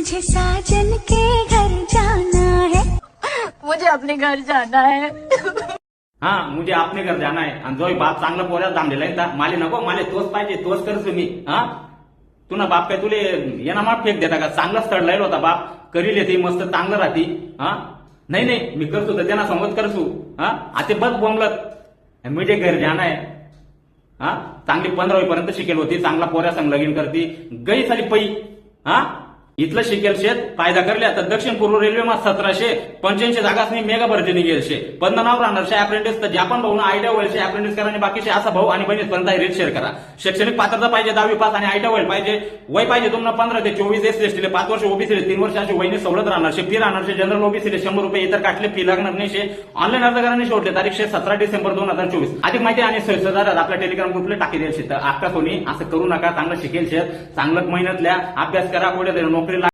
मुझे साजन के घर जाना है। मुझे अपने घर जाना है। हा म्हणजे आपले घर जाणार आहे आणि जो बाप चांगला पोऱ्यात थांबलेला आहे माले नको माले तोच पाहिजे तोच कर मी हा? तुला बाप काय तुले येणार माप फेक देता का? चांगला स्थळ राहिला होता बाप. करील येते मस्त चांगलं राहते. हा? नाही नाही मी करतो तर त्यांना संगत करतो. हा? आता बघ बोंबलत. म्हणजे घर जाणार आहे हा? चांगली पंधरावी पर्यंत शिकेल होती चांगला पोऱ्या संग लगीन करती. गई साली पै. हा? इथलं शिकेल शेत फायदा करले आता दक्षिण पूर्व रेल्वेमा सतराशे पंच्याऐंशी जागासनी मेगा भरतीने गेल शे. पंधनावर राहणार शे अप्रेंटिस तर जापान भाऊ आयडिया होईल अप्रेंटिस करा आणि बाकीचे असा भाऊ आणि बहिणीस पर्यंत रेट शेअर करा. शैक्षणिक पात्रता पाहिजे दहावी पास आणि आयडिया होईल पाहिजे. वय पाहिजे तुम्हाला पंधरा ते चोवीस एस एसटीले पाच वर्ष ओबीसीले तीन वर्ष अशी वहिनी सवलत राहणार शे. फी राहणार शे. जनरल ओबीसीले शंभर रुपये इतर काटले फी लागणार नाही शे. ऑनलाईन अर्ज कराने शेवटले तारीख शे सतरा डिसेंबर दोन हजार चोवीस. अधिक माहिती आणि सोयीसुधार आपल्या टेलिग्राम ग्रुपला टाकी द्यायची तर आता कोणी असं करू नका. चांगलं शिकेल शेत चांगलं मेहनतल्या अभ्यास करा. कुठे नोकरी country like